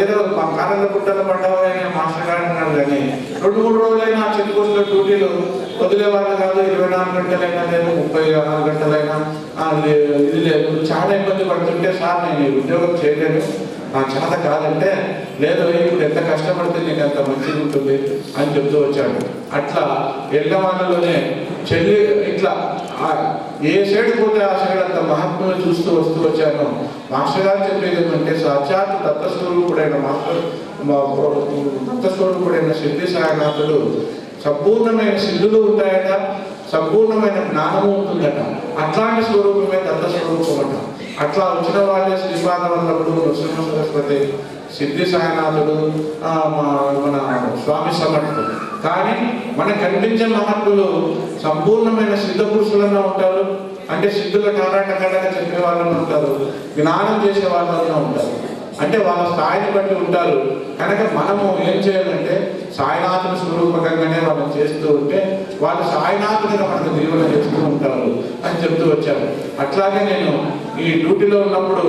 అదేదో మా కాలంలో పుట్టలు పడ్డామని మాస్టర్ గారు అన్నాడు కానీ రెండు మూడు రోజులైనా ఆ చెక్ పోస్టులో డ్యూటీలు వదిలేవాళ్ళు కాదు ఇరవై నాలుగు గంటలైనా లేదు ముప్పై నాలుగు గంటలైనా ఇది లేదు. చాలా ఇబ్బంది పడుతుంటే సార్ నేను ఈ ఉద్యోగం చేయలేను. నా చేత కాదంటే లేదు ఇప్పుడు ఎంత కష్టపడితే నీకు అంత మంచిగా ఉంటుంది అని చెప్తూ వచ్చాడు. అట్లా ఎల్లవాళ్ళలోనే చెల్లి ఇట్లా ఏ సైడ్ పోతే ఆ సైడ్ అంత మహాత్ములు చూస్తూ వస్తూ వచ్చాను మాస్టర్ గారు చెప్పేది ఏమంటే సాక్షాత్ దత్తస్వరూపుడైన మాస్టర్ దత్తస్వరూపుడైన సిద్ధి సాయనాథుడు సంపూర్ణమైన సిద్ధులు ఉంటాయట సంపూర్ణమైన జ్ఞానము ఉంటుందట. అట్లాంటి స్వరూపమే దత్త స్వరూపం అట అట్లా వచ్చిన వాళ్ళే శ్రీపాద నృసింహ సరస్వతి సిద్ధి సాయనాథుడు మా- మన స్వామి సమర్థుడు కానీ మనకు కనిపించే మహత్తులు సంపూర్ణమైన సిద్ధ పురుషులన్నా ఉంటారు. అంటే సిద్ధుల కారాట కడగా చెప్పే వాళ్ళని ఉంటారు జ్ఞానం చేసే వాళ్ళని ఉంటారు. అంటే వాళ్ళ స్థాయిని బట్టి ఉంటారు. కనుక మనము ఏం చేయాలంటే సాయినాథుని స్వరూపకంగానే వాళ్ళని చేస్తూ ఉంటే వాళ్ళు సాయినాథునిగా మనకు దీవెన చేస్తూ ఉంటారు అని చెప్తూ వచ్చారు. అట్లాగే నేను ఈ డ్యూటీలో ఉన్నప్పుడు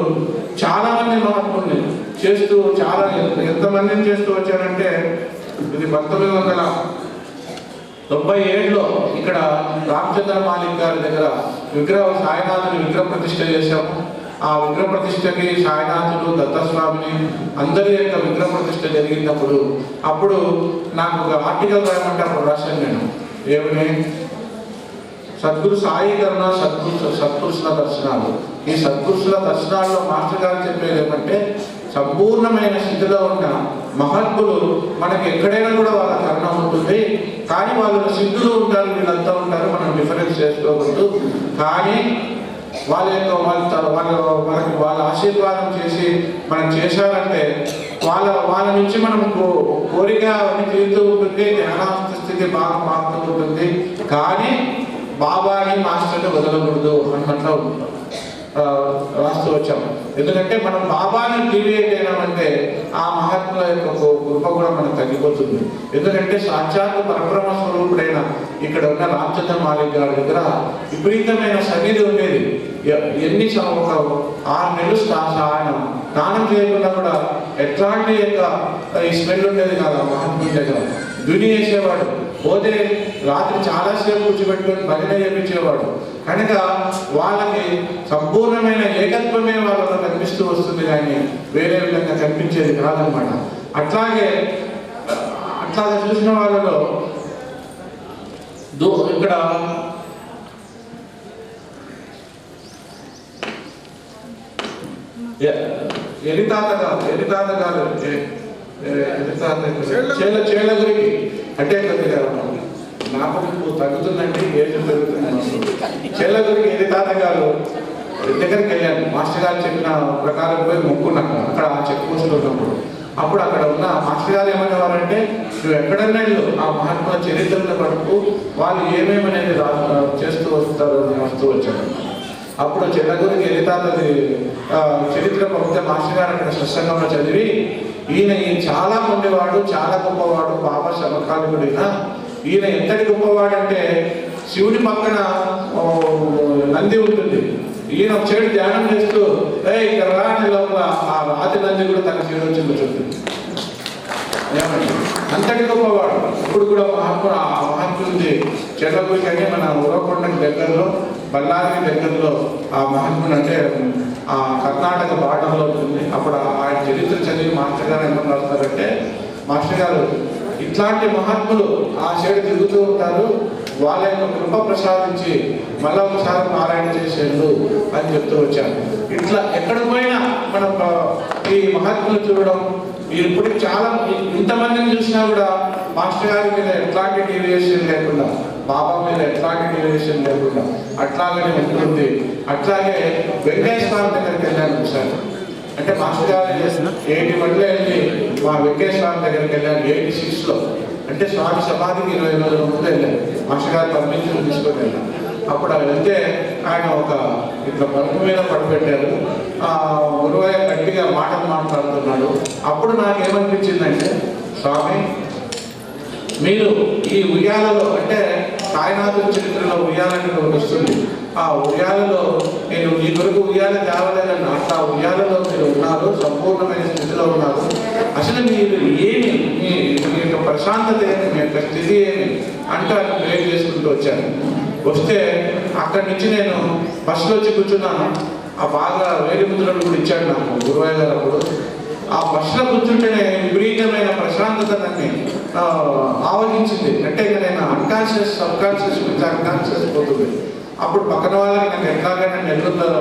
చాలామంది మహాత్ముల్ని చేస్తూ చాలా ఎంత- ఎంతమందిని చేస్తూ వచ్చానంటే ఇది పంతొమ్మిది వందల తొంభై ఏడులో ఇక్కడ రామచంద్ర మాలిక్ గారి దగ్గర విగ్రహ సాయినాథుని విగ్రహ ప్రతిష్ట చేశాము ఆ విగ్రహ ప్రతిష్టకి సాయినాథుడు దత్తస్వామిని అందరి యొక్క విగ్రహ ప్రతిష్ట జరిగినప్పుడు అప్పుడు నాకు ఒక ఆర్టికల్ రాయమంటే అప్పుడు రాశాను నేను. ఏమని సద్గురు సాయికరణ సద్గురు సత్పురుషుల దర్శనాలు. ఈ సద్పురుషుల దర్శనాల్లో మాస్టర్ గారు చెప్పేది ఏమంటే సంపూర్ణమైన స్థితిలో ఉన్న మహత్ములు మనకి ఎక్కడైనా కూడా వాళ్ళ కర్ణ ఉంటుంది. కానీ వాళ్ళు సిద్ధులు ఉంటారు వీళ్ళంతా ఉంటారు మనం డిఫరెన్స్ చేసుకోకూడదు. కానీ వాళ్ళ యొక్క వాళ్ళ వాళ్ళ మనకి వాళ్ళ ఆశీర్వాదం చేసి మనం చేశారంటే వాళ్ళ వాళ్ళ నుంచి మనం కో- కోరిక అవన్నీ తీరుతూ ఉంటుంది జ్ఞానాస్త స్థితి బాగా మారుతూ ఉంటుంది. కానీ బాబాని మాస్టర్ని వదలకూడదు అన్నట్లు రాస్తూ వచ్చాం ఎందుకంటే మనం బాబాని డీవియేట్ అయినామంటే ఆ మహాత్ముల యొక్క కృప కూడా మనకు తగ్గిపోతుంది. ఎందుకంటే సాక్షాత్ పరబ్రహ్మ స్వరూపుడైన ఇక్కడ ఉన్న రామచంద్ర మాలిక్ గారి దగ్గర విపరీతమైన సన్నిధి ఉండేది. ఎన్ని ఒక ఆరు నెలలు స్నా- ఆయన స్నానం చేయకుండా కూడా ఎట్లాంటి యొక్క ఈ స్మెల్ ఉండేది కాదు మహాత్ముడి దగ్గర. దుని వేసేవాడు పోతే రాత్రి చాలాసేపు కూర్చోబెట్టుకొని భజన చేపించేవాడు కనుక వాళ్ళకి సంపూర్ణమైన ఏకత్వమే వాళ్ళలో కనిపిస్తూ వస్తుంది కానీ వేరే విధంగా కనిపించేది కాదనమాట అట్లాగే అట్లాగే చూసిన వాళ్ళలో దో ఇక్కడ ఎ- ఎరితాత గారు గారు చేల చేల గురికి. అంటే కొద్దిగా నాకు తగ్గుతుందండి ఏజ్ తగ్గుతుంది చేల గురికి ఎరితాత గారు దగ్గరికి వెళ్ళాను మాస్టర్ గారు చెప్పిన ప్రకారం పోయి మొక్కున్నాను అక్కడ చెక్ పోస్ట్లో ఉన్నప్పుడు. అప్పుడు అక్కడ ఉన్న మాస్టర్ గారు ఏమనేవారంటే నువ్వు ఎక్కడన్నా వెళ్ళు. ఆ మహాత్ముల చరిత్రను పడుతూ వాళ్ళు ఏమేమనేది రా చేస్తూ వస్తారు అని వస్తూ వచ్చారు. అప్పుడు చెల్లగురికి ఎలితాతది చరిత్ర పంపితే మాస్టర్ గారు అక్కడ స్పష్టంగా చదివి ఈయన ఈయన చాలా మందివాడు చాలా గొప్పవాడు బాబా సమకాలికుడైన ఈయన ఎంతటి గొప్పవాడంటే శివుడి పక్కన నంది ఉంటుంది. ఈయన ఒక ధ్యానం చేస్తూ ఏ ఇక్కడ రాని లోపల ఆ రాతి నంది కూడా తన శివుడు వచ్చి కూర్చుంటుంది ఏమండి? అంతటి గొప్పవాడు. ఇప్పుడు కూడా మహాత్ముడు ఆ మహాత్ముడి చెల్లగురికి కానీ మన ఉరవకొండకి దగ్గరలో బళ్ళారికి దగ్గరలో ఆ మహాత్ముడు అంటే ఆ కర్ణాటక బాటంలో ఉంటుంది. అప్పుడు ఆయన చరిత్ర చదివి మాస్టర్ గారు ఏమని రాస్తారంటే మాస్టర్ గారు ఇట్లాంటి మహాత్ములు ఆ సైడ్ తిరుగుతూ ఉంటారు. వాళ్ళ యొక్క కృప ప్రసాదించి మళ్ళా ఒకసారి పారాయణ చేసేళ్ళు అని చెప్తూ వచ్చాను ఇట్లా ఎక్కడ పోయినా మనం ఈ మహాత్ములు చూడడం ఇప్పుడు చాలా ఇంతమందిని చూసినా కూడా మాస్టర్ గారి మీద ఎట్లాంటి డీవియేషన్ లేకుండా బాబా మీద ఎట్లాంటి డీవియేషన్ లేకుండా అట్లాగనే ఉంటుంది అట్లాగే వెంకటేశ్వర స్వామి దగ్గరికి వెళ్ళాను ఒకసారి అంటే మాస్టర్ గారు ఎయిటీ వన్లో వెళ్ళి మా వెంకటేశ్వర స్వామి దగ్గరికి వెళ్ళాను ఎయిటీ సిక్స్లో అంటే స్వామి సమాధికి ఇరవై రోజుల ముందు వెళ్ళాను. మాస్టర్ గారు పంపించి తీసుకొని వెళ్ళాను. అప్పుడు ఆ వెళ్తే ఆయన ఒక ఇట్లా పరుపు మీద పడిపెట్టారు. ఆ ఉరువయ్య గట్టిగా మాటలు మాట్లాడుతున్నాడు. అప్పుడు నాకేమనిపించిందంటే స్వామి మీరు ఈ ఉయ్యాలలో అంటే సాయినాథుడి చరిత్రలో ఉయ్యాలని వస్తుంది. ఆ ఉయ్యాలలో నేను మీ కొరకు ఉయ్యాల తేవలేదని అట్లా ఉయ్యాలలో మీరు ఉన్నారు సంపూర్ణమైన స్థితిలో ఉన్నారు. అసలు మీరు ఏమి మీ యొక్క ప్రశాంతత ఏమి మీ యొక్క స్థితి ఏమి అంటే ఆయన చేసుకుంటూ వచ్చాను వస్తే అక్కడి నుంచి నేను బస్సులో వచ్చి కూర్చున్నాను. ఆ బాగా వేడి ముద్రలు కూడా ఇచ్చాడు నాకు గురువయ్య గారు అప్పుడు. ఆ బస్సులో కూర్చుంటేనే విపరీతమైన ప్రశాంతత నన్ను ఆవహించింది. అంటే ఇక నేను అన్కాన్షియస్ సబ్ కాన్షియస్ నుంచి అన్కాన్షియస్ పోతుంది. అప్పుడు పక్కన వాళ్ళకి నాకు ఎట్లాగైనా నెల్లూరులో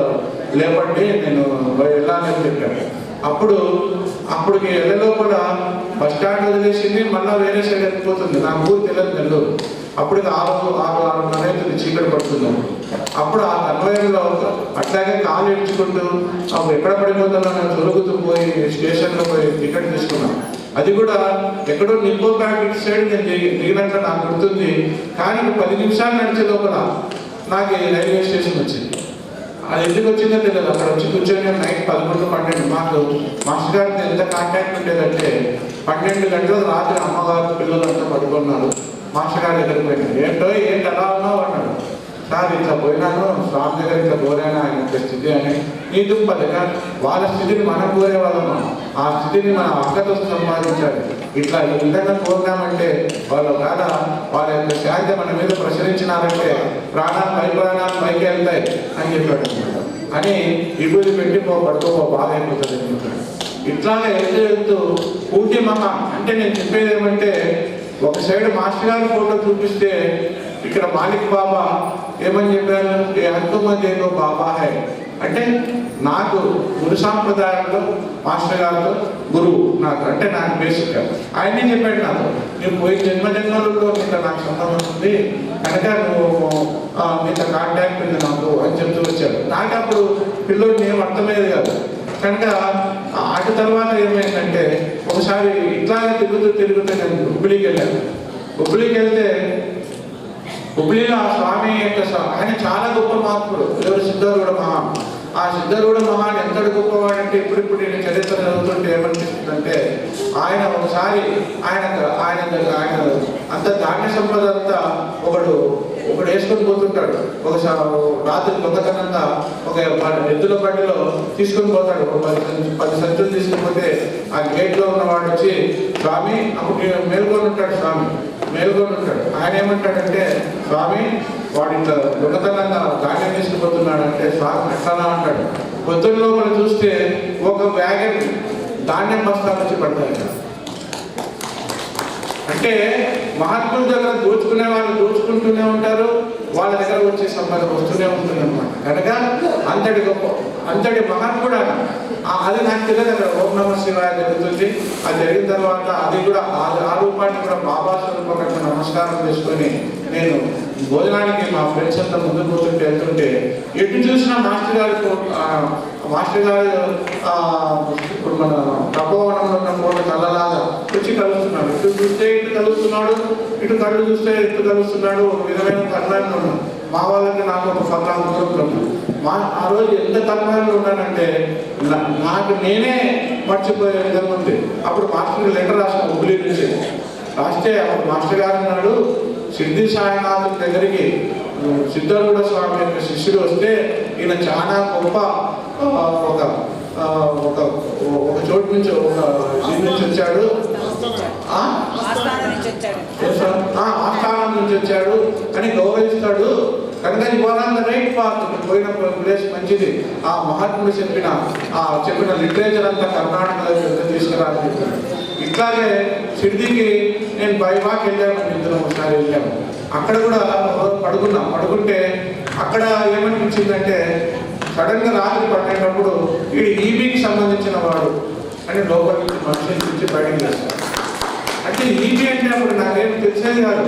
లేపండి నేను వెళ్ళాలని చెప్పాను అప్పుడు అప్పటికి వెళ్ళలో కూడా బస్ స్టాండ్ వదిలేసింది మళ్ళీ వేరే సైడ్ వెళ్ళిపోతుంది నా ఊరు తెలియదు నెల్లూరు. అప్పుడు ఆరు ఆరు ఆరున్నర అవుతుంది చీకటి పడుతుంది అప్పుడు ఆ కన్వయంలో అట్లాగే కాలు ఇడ్చుకుంటూ అవి ఎక్కడ పడిపోతున్నా? తొలుగుతూ పోయి స్టేషన్లో పోయి టికెట్ తీసుకున్నాను అది కూడా ఎక్కడో నింపో ప్యాకెట్ సైడ్ నేను దిగి- దిగినట్లు నాకు గుర్తుంది. కానీ పది నిమిషాలు నడిచే లోపల నాకు ఈ రైల్వే స్టేషన్ వచ్చింది. అది ఎందుకు వచ్చిందో తెలియదు. అక్కడ వచ్చి కూర్చొని నైట్ పదకొండు పన్నెండు మాకు మాస్టర్ గారితో ఎంత కాంటాక్ట్ ఉండేదంటే పన్నెండు గంటలు రాత్రి అమ్మగారు పిల్లలంతా పడుకున్నారు. మాస్టర్ గారి దగ్గరికి పోయినాడు ఏంటో ఏంటి అలా ఉన్నావు అన్నాడు. సార్ ఇట్లా పోయినాను స్వామి దగ్గర ఇట్లా కోరాను ఆయన స్థితి అని నీ దుంపలేక వాళ్ళ స్థితిని మనం కోరే వాళ్ళము. ఆ స్థితిని మన అక్కతో సంపాదించాలి. ఇట్లా ఈ విధంగా కోరినామంటే వాళ్ళు కాదా వాళ్ళ యొక్క శాంతి మన మీద ప్రసరించినారంటే ప్రాణాలు పై ప్రాణాలు పైకి వెళ్తాయి అని చెప్పాడు అని ఇబ్బంది పెట్టి పో పడుకోపో బాధ అయిపోతుంది అని ఇట్లానే వెళ్తూ వెళ్తూ పూర్తి మహా. అంటే నేను చెప్పేది ఏమంటే ఒక సైడ్ మాస్టర్ గారి ఫోటో చూపిస్తే ఇక్కడ మాలిక్ బాబా ఏమని చెప్పారు? ఏ అంతుమదేగో బాబా హై. అంటే నాకు గురు సాంప్రదాయంలో మాస్టర్ గారితో గురువు నాకు అంటే నాకు బేసిక్ ఆయనే చెప్పాడు నాకు? నువ్వు పోయి జన్మ జన్మలలో నీకు నాకు సంబంధం ఉంది. కనుక నువ్వు మీతో కాంటాక్ట్ ఉంది నాకు అని చెప్తూ వచ్చాడు. నాకు అప్పుడు పిల్లోడిని ఏం అర్థమయ్యేది కాదు. కనుక ఆట అటు తర్వాత ఏమైందంటే ఒకసారి ఇట్లాగే తిరుగుతూ తిరుగుతూ నేను హుబ్లీకి వెళ్ళాను. హుబ్లీకి వెళ్తే హుబ్లీలో ఆ స్వామి యొక్క ఆయన చాలా గొప్ప మహాత్ముడు. ఎవరు సిద్ధరుడు మహా. ఆ సిద్ధరుడ మహాన్ ఎంతటి గొప్పవాడంటే ఇప్పుడిప్పుడు నేను చరిత్ర చదువుతుంటే ఏమనిపిస్తుందంటే ఆయన ఒకసారి ఆయన ఆయన ఆయన అంత ధాన్య సంపద అంతా ఒకడు ఒకడు వేసుకొని పోతుంటాడు. ఒకసారి రాత్రి దొంగతనంతా ఒక ఎద్దుల బండిలో తీసుకొని పోతాడు. ఒక పది పది సంచులు తీసుకుపోతే పోతే ఆ గేట్లో ఉన్నవాడు వచ్చి స్వామి అప్పుడు మేల్కొని ఉంటాడు స్వామి. మేల్కొని ఉంటాడు ఆయన ఏమంటాడంటే స్వామి వాడు దొంగతనంగా ధాన్యం తీసుకుపోతున్నాడు అంటే స్వామి ఎట్లా అంటాడు. పొద్దున్నలో మనం చూస్తే ఒక వ్యాగన్ ధాన్యం బస్తాలు వచ్చి పడతాయి అంటే మహాత్ముల దగ్గర దోచుకునే వాళ్ళు దోచుకుంటూనే ఉంటారు వాళ్ళ దగ్గర వచ్చే సంపద వస్తూనే ఉంటుంది అనమాట కనుక అంతటి గొప్ప అంతటి మహాత్ముడు కూడా ఆ- అది నాకు తెలియదు అక్కడ ఓం నమ శివాయ జరుగుతుంది. అది జరిగిన తర్వాత అది కూడా ఆ రూపాన్ని కూడా బాబా స్వరూపంగా నమస్కారం చేసుకొని నేను భోజనానికి మా ఫ్రెండ్స్ అంతా ముందు కూర్చుంటే వెళ్తుంటే ఎటు చూసినా మాస్టర్ గారి మాస్టర్ గారు ఇప్పుడు మన తపోవనంలో ఉన్న కళ్ళలాగా వచ్చి కలుస్తున్నాడు. ఇటు చూస్తే ఇటు కలుస్తున్నాడు ఇటు కళ్ళు చూస్తే ఇటు కలుస్తున్నాడు ఒక విధమైన కన్నాన్ని ఉన్నాడు మా వాళ్ళకి నాకు ఒక పద్నాలుగు రోజులు మా ఆ రోజు ఎంత తన్మయంలో ఉన్నానంటే నా- నాకు నేనే మర్చిపోయే విధంగా ఉంది. అప్పుడు మాస్టర్ లెటర్ రాసిన హుబ్లీ నుంచి రాస్తే అప్పుడు మాస్టర్ గారు అన్నాడు సిద్ధి సాయినాథుని దగ్గరికి సిద్ధరుడ స్వామి యొక్క శిష్యుడు వస్తే ఈయన చాలా గొప్ప ఒక ఒక ఒక చోటు నుంచి ఒక దీని నుంచి వచ్చాడు? ఆస్థానం నుంచి వచ్చాడు. అని గౌరవిస్తాడు. కనుక ఇవాళ రైట్ పాత్ పోయిన ప్లేస్ మంచిది. ఆ మహాత్ముడు చెప్పిన ఆ చెప్పిన లిటరేచర్ అంతా కర్ణాటకలో తీసుకురాని చెప్పాడు. ఇట్లాగే షిర్డీకి నేను బైబాక్ వెళ్ళాను ఇద్దరం ఒకసారి వెళ్ళాము. అక్కడ కూడా పడుకున్నాం. పడుకుంటే అక్కడ ఏమనిపించిందంటే సడన్గా రాత్రి పట్టేటప్పుడు వీడు ఈబీకి సంబంధించిన వాడు అని లోపల నుంచి మనుషులు నుంచి బయటకు చేస్తాడు అంటే ఈబీ అంటే అప్పుడు నాకేం తెలిసేది కాదు.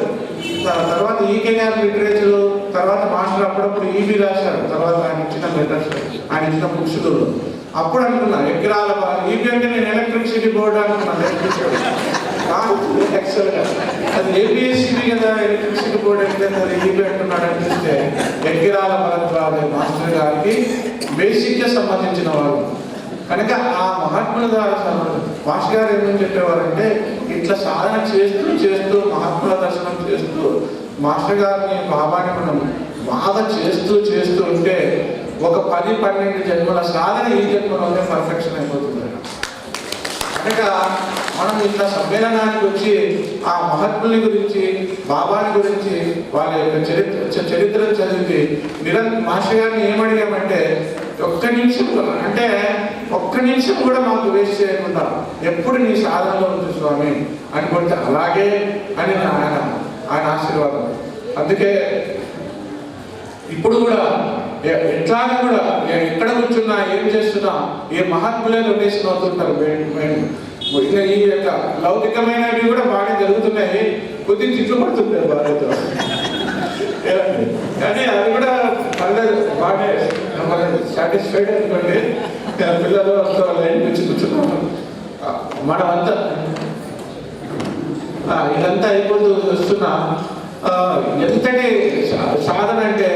తర్వాత ఈకే గారి లిటరేచర్ తర్వాత మాస్టర్ అప్పుడప్పుడు ఈబీ రాశారు. తర్వాత ఆయన ఇచ్చిన లెటర్స్ ఆయన ఇచ్చిన బుక్స్లు అప్పుడు అనుకున్నా ఎకరాల ఈబీ అంటే నేను ఎలక్ట్రిసిటీ బోర్డు అనుకున్నాను యాక్చువల్గా అది ఏపీఎస్సీ కదా ఎలక్ట్రిసిటీ బోర్డు అంటే అది ఈబీ అంటున్నాడు అనిపిస్తే ఎకరాల పరంపర మాస్టర్ గారికి బేసిక్గా సంబంధించిన వాడు. కనుక ఆ మహాత్ముల ద్వారా సమ- మాస్టర్ గారు ఏమని చెప్పేవారంటే ఇట్లా సాధన చేస్తూ చేస్తూ మహాత్ముల దర్శనం చేస్తూ మాస్టర్ గారిని బాబాని మనం బాగా చేస్తూ చేస్తూ ఉంటే ఒక పది పన్నెండు జన్మల సాధన ఈ జన్మలోనే పర్ఫెక్షన్ అయిపోతుంది. కనుక మనం ఇంత సమ్మేళనానికి వచ్చి ఆ మహాత్ముని గురించి బాబాని గురించి వాళ్ళ యొక్క చరిత్ర చరిత్రను చదివి నిరంతర మాస్టర్ గారిని ఏమడిగామంటే ఒక్క నిమిషం కూడా- అంటే ఒక్క నిమిషం కూడా మాకు వేస్ట్ చేయకుండా ఎప్పుడు నీ సాధనలో ఉంది స్వామి అని కొడితే అలాగే అని నా ఆయన ఆయన ఆశీర్వాదం. అందుకే ఇప్పుడు కూడా ఎట్లాగా కూడా నేను ఎక్కడ కూర్చున్నా ఏం చేస్తున్నా ఏ మహాత్ములే లొకేషన్ అవుతుంటారు ఇంకా ఈ యొక్క లౌకికమైనవి కూడా బాగా జరుగుతున్నాయి. కొద్దిగా తిట్లు పడుతుంటారు బాధ్యత కానీ అది కూడా పర్లేదు బాగానే సాటిస్ఫైడ్ అనుకోండి. పిల్లలు వస్తే వాళ్ళ ఇంటికి మనమంతా కూర్చున్నాం మనం అంతా ఆ, ఇదంతా అయిపోతూ వస్తున్నా. ఎంతటి సాధన అంటే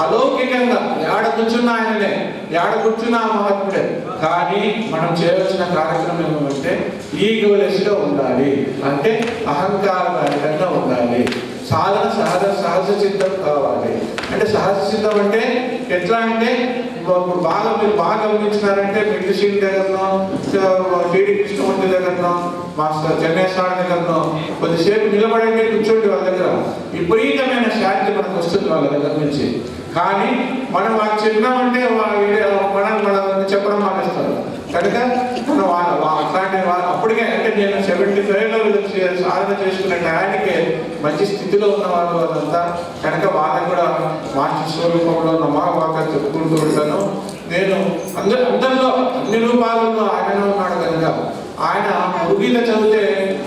అలౌకికంగా ఏడ కూర్చున్న ఆయననే ఏడ కూర్చున్న మహాత్ముడే. కానీ మనం చేయవలసిన కార్యక్రమం ఏమంటే ఈగోలెస్గా ఉండాలి. అంటే అహంకారరహితంగా ఉండాలి. సాధన సహజ సహజ సిద్ధం కావాలి. అంటే సహజ సిద్ధం అంటే ఎట్లా అంటే బాగా మీరు బాగా గమనించినారంటే మెడిసిన్ దగ్గరనో టీడీ కృష్ణమూర్తి దగ్గరనో మాస్టర్ చెన్నై సార్ దగ్గరనో కొద్దిసేపు నిలబడండి కూర్చోండి వాళ్ళ దగ్గర. విపరీతమైన శాంతి మనకు వస్తుంది వాళ్ళ దగ్గర నుంచి. కానీ మనం వాళ్ళు చెప్పినామంటే మనం మనం చెప్పడం మానేస్తారు. కనుక మనం వాళ్ళ అట్లాంటి వాళ్ళు అప్పటికే అంటే నేను సెవెంటీ ఫైవ్లో సాధన చేసుకున్న టయానికి మంచి స్థితిలో ఉన్న వాళ్ళు వాళ్ళంతా కనుక వాళ్ళకి కూడా మాస్టర్ స్వరూపంలో బాగా చెప్పుకుంటూ ఉంటాను. నేను అందరి అందరిలో అన్ని రూపాలలో ఆయన ఉన్నాడు కనుక ఆయన ముగిల చదివితే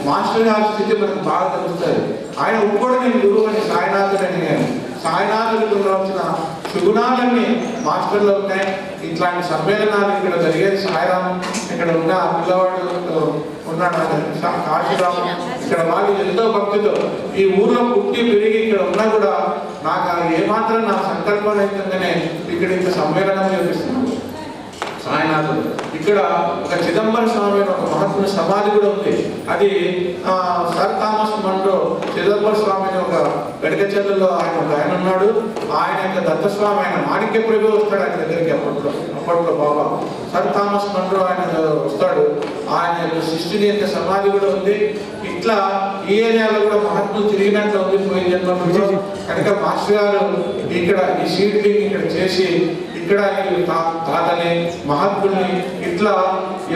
మాస్టర్ గారి స్థితి మనకు బాగా తెలుస్తుంది. ఆయన ఒప్పుకోడు నేను గురువు అని సాయినాథుడు అని నేను సాయినాథుడికి ఉండవలసిన సుగుణాలన్నీ మాస్టర్లో ఉన్నాయి. ఇట్లాంటి సమ్మేళనాలు ఇక్కడ జరిగేది సాయిరాం ఇక్కడ ఉన్న పిల్లవాడు ఉన్నాడు ఆయన కాశీరాం ఇక్కడ మాకు ఎంతో భక్తితో ఈ ఊర్లో పుట్టి పెరిగి ఇక్కడ ఉన్నా కూడా నాకు ఏమాత్రం నా సంకల్పం రహితంగానే ఇక్కడ ఇంత సమ్మేళనం చేపిస్తున్నాను సాయినాథుడు ఇక్కడ ఒక చిదంబర స్వామి అనే ఒక మహాత్ముని సమాధి కూడా ఉంది. అది ఆ, sir Thomas Munro Chidambara Swami అని ఒక గడికచెల్లలో ఆయన ఒక ఆయన ఉన్నాడు. ఆయన యొక్క దత్తస్వామి ఆయన మాణిక్య ప్రభు వస్తాడు ఆయన దగ్గరికి అప్పట్లో అప్పట్లో బాబా. సర్ థామస్ మండ్రో ఆయన వస్తాడు. ఆయన యొక్క శిష్యుని యొక్క సమాధి కూడా ఉంది. ఇట్లా ఈ ఏరియాలో కూడా మహాత్ములు తిరిగినట్లు ఉంది. పోయిన జన్మలో కనుక మాస్టర్ గారు ఇక్కడ ఈ సీడ్లింగ్ ఇక్కడ చేసి ఇక్కడ ఈ తాతని మహాత్ముల్ని ఇట్లా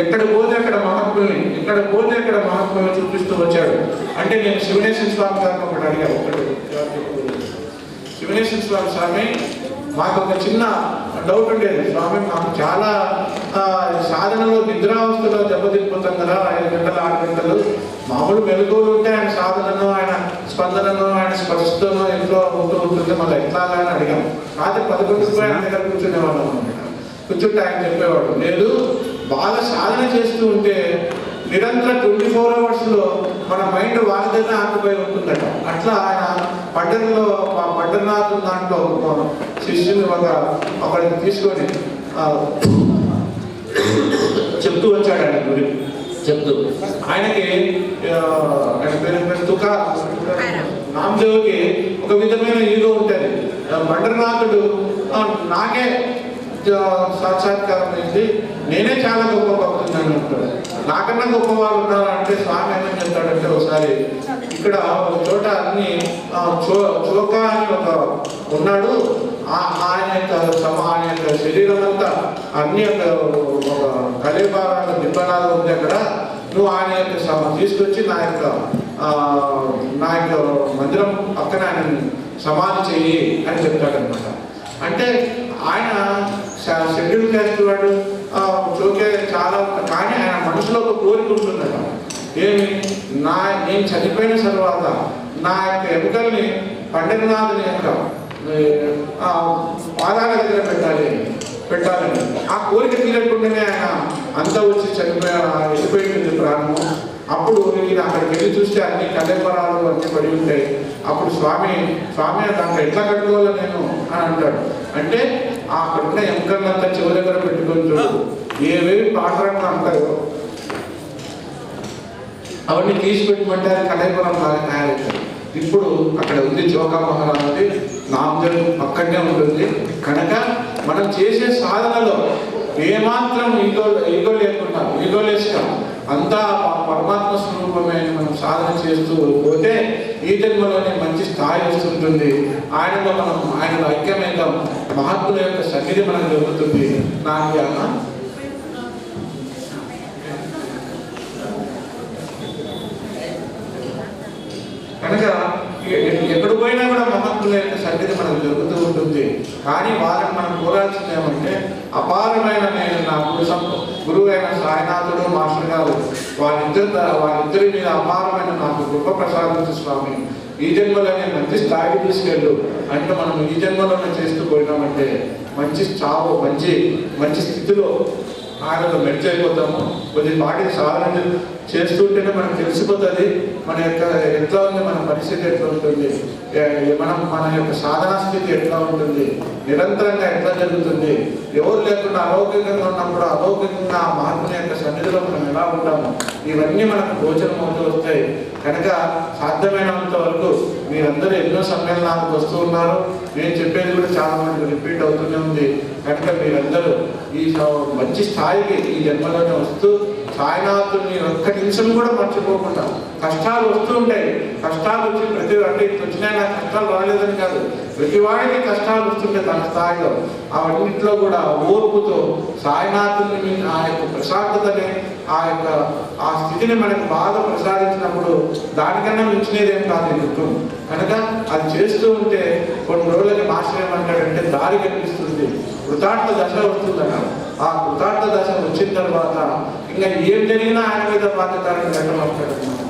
ఎక్కడ పోతే అక్కడ మహాత్ముల్ని ఎక్కడ పోతే అక్కడ మహాత్ముల్ని చూపిస్తూ వచ్చాడు. అంటే నేను శివనేశ్వర స్వామి గారిని ఒకటి అడిగాను ఒకటి శివనేశ్వర స్వామి స్వామి మాకు ఒక చిన్న డౌట్ ఉండేది. స్వామి మాకు చాలా సాధనలో నిద్రావస్థలో దెబ్బతిపోతాం కదా ఐదు గంటలు ఆరు గంటలు. మామూలు మెలకువలు ఉంటే ఆయన సాధనను ఆయన స్పందనను ఆయన స్పర్శతోనో ఎంతో ఉంటూ ఉంటుంది మళ్ళీ ఎట్లా అని అడిగాం. కాదు పదకొండు ఆయన దగ్గర కూర్చునేవాళ్ళం కూర్చుంటే ఆయన చెప్పేవాడు లేదు బాగా సాధన చేస్తూ ఉంటే నిరంతరం ట్వంటీ ఫోర్ అవర్స్లో మన మైండ్ వాళ్ళ దగ్గర ఆకుపోయి ఉంటుందట. అట్లా ఆయన పట్టణంలో మా పట్టణనాథ్ దాంట్లో శిష్యుని ఒక అక్కడికి తీసుకొని చెప్తూ వచ్చాడు ఆయన గురించి చెప్తూ. ఆయనకి ఆ, ఆయన పేరు పేరు? తుక. నామదేవుకి ఒక విధమైన ఈగో ఉంటుంది. ఆ, నాకే సాక్షాత్కారం అయింది నేనే చాలా గొప్ప భక్తుని అంటాడు. నాకన్నా గొప్ప వాళ్ళు ఉన్నారు అంటే స్వామి ఏమని చెప్తాడంటే ఒకసారి ఇక్కడ ఒక చోట అన్ని చో చోకా అని ఒక ఉన్నాడు. ఆయన యొక్క సమ ఆయన యొక్క శరీరం అంతా అన్ని ఒక కలేబారాలు దిబ్బలాగా ఉంది అక్కడ. నువ్వు ఆయన యొక్క సమ తీసుకొచ్చి నా యొక్క నా యొక్క మందిరం పక్కన ఆయన సమాధి చెయ్యి అని చెప్తాడనమాట అంటే ఆయన షెడ్యూల్ క్యాస్ట్ వాడు ఆ, చాలా కానీ ఆయన మనసులో ఒక కోరిక ఉంటుందట. ఏమి? నా నేను చనిపోయిన తర్వాత నా యొక్క ఎముకల్ని పండితనాథుని యొక్క పాదాల దగ్గర పెట్టాలి పెట్టాలని. ఆ కోరిక తీరకుండానే ఆయన అంతా వచ్చి చనిపోయా వెళ్ళిపోయింది ప్రాణము. అప్పుడు నేను అక్కడికి వెళ్ళి చూస్తే అన్ని కళ్యాణాలు అన్ని పడి ఉంటాయి. అప్పుడు స్వామి స్వామి దాంట్లో ఎట్లా కట్టుకోవాలో నేను అని అంటాడు. అంటే ఆ అక్కడున్న ఎముకలంతా చెవు దగ్గర పెట్టుకొని చూడు. ఏవేవి పాటలు అంటారు. అవన్నీ తీసి పెట్టమంటే అది కళాపురం లాగా తయారవుతుంది ఇప్పుడు అక్కడ ఉంది జోకా మహారాజుది నామదేవ్ పక్కనే ఉంటుంది. కనుక మనం చేసే సాధనలో ఏమాత్రం ఈగో ఈగో లేకుండా ఈగోలెస్గా అంతా పరమాత్మ స్వరూపమే మనం సాధన చేస్తూ పోతే ఈ జన్మలోనే మంచి స్థాయి వస్తుంటుంది. ఆయనలో మనం ఆయనలో ఐక్యమైన మహాత్ముల యొక్క సన్నిధి మనకు దొరుకుతుంది. నాకు అన్న. కనుక ఎ- కూడా మహత్తుల యొక్క సన్నిధి మనకు జరుగుతూ ఉంటుంది కానీ వారిని మనం కోరాల్సింది ఏమంటే అపారమైన నేను నా గురు గురువు అయిన సాయినాథుడు మాస్టర్ గారు వారిద్దరి వారిద్దరి మీద అపారమైన నాకు కృప ప్రసాదించు స్వామి. ఈ జన్మలోనే మంచి స్థాయికి తీసుకెళ్ళు అంటే మనం ఈ జన్మలోనే చేస్తూ పోయినామంటే మంచి చావు మంచి మంచి స్థితిలో ఆయనతో మెర్జ్ అయిపోతాము కొద్ది పాటికి సాధన చేస్తుంటేనే మనకు తెలిసిపోతుంది. మన యొక్క ఎట్లా ఉంది మన పరిస్థితి ఎట్లా ఉంటుంది. మనం మన యొక్క సాధనా స్థితి ఎట్లా ఉంటుంది. నిరంతరంగా ఎట్లా జరుగుతుంది. ఎవరు లేకుండా అలౌకికంగా ఉన్నప్పుడు అలౌకికంగా ఆ మహాత్ముని యొక్క సన్నిధిలో మనం ఎలా ఉంటాము? ఇవన్నీ మనకు గోచరం అవుతూ వస్తాయి. కనుక సాధ్యమైనంత వరకు మీరందరూ ఎన్నో సమ్మేళనాలకు వస్తూ ఉన్నారు. నేను చెప్పేది కూడా చాలా మంది రిపీట్ అవుతూనే ఉంది. కనుక మీరందరూ ఈ మంచి స్థాయికి ఈ జన్మలోనే వస్తూ సాయినాథుడిని ఒక్క నిమిషం కూడా మర్చిపోకుండా కష్టాలు వస్తూ ఉంటాయి. కష్టాలు వచ్చి ప్రతి అంటే ఇంత వచ్చినా కష్టాలు రాలేదని కాదు. ప్రతి వాడికి కష్టాలు వస్తుంటాయి తన స్థాయిలో. అవన్నింటిలో కూడా ఓర్పుతో సాయినాథుని ఆ యొక్క ప్రశాంతతని ఆ యొక్క ఆ స్థితిని మనకు బాగా ప్రసాదించినప్పుడు దానికన్నా మించినది కాదు యుద్ధం కనుక అది చేస్తూ ఉంటే కొన్ని రోజులకి మాస్టర్ ఏమంటాడంటే దారి కనిపిస్తుంది. కృతార్థ దశ వస్తుందట ఆ కృతార్థ దశ వచ్చిన తర్వాత ఇంకా ఏం జరిగినా ఆయన మీద బాధ్యత లెక్కలు వస్తాడన్నమాట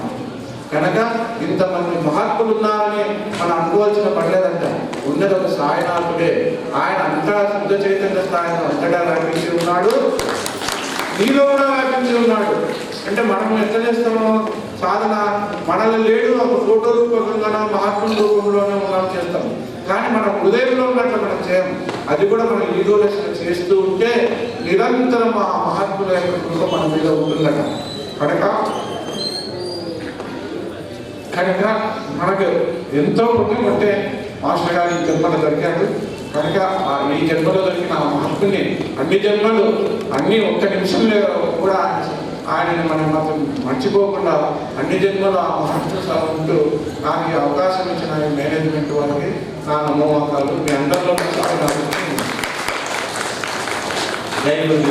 కనుక ఇంతమంది మహాత్ములు ఉన్నారని మనం అనుకోవాల్సిన పడలేదంట ఉన్నది ఒక సాయనాథుడే. ఆయన అంతా శుద్ధ చైతన్య స్థాయిలో అంతగా వ్యాపించి ఉన్నాడు. నీలో కూడా వ్యాపించి ఉన్నాడు. అంటే మనం ఎంత చేస్తామో సాధన మనలో లేడు ఒక ఫోటో రూపకంగానో మహాత్ముల రూపంలోనే మనం చేస్తాం. కానీ మన హృదయంలో ఉన్నట్లు మనం చేయము. అది కూడా మనం ఈగోలెస్గా చేస్తూ ఉంటే నిరంతరం ఆ మహాత్ముల యొక్క కృప మన మీద ఉంటుందట. కనుక కనుక మనకు ఎంతో పుణ్యం ఉంటే మాస్టర్ గారు ఈ జన్మలో కనుక ఆ ఈ జన్మలో దొరికిన ఆ మహాత్ముని అన్ని జన్మలు అన్ని ఒక్క నిమిషంలో కూడా ఆయనని మనం మాత్రం మర్చిపోకుండా అన్ని జన్మలు ఆ మహాత్మ ఉంటూ నాకు అవకాశం ఇచ్చిన మేనేజ్మెంట్ వాళ్ళకి నా నమ్మకాలు మీ అందరిలో చాలా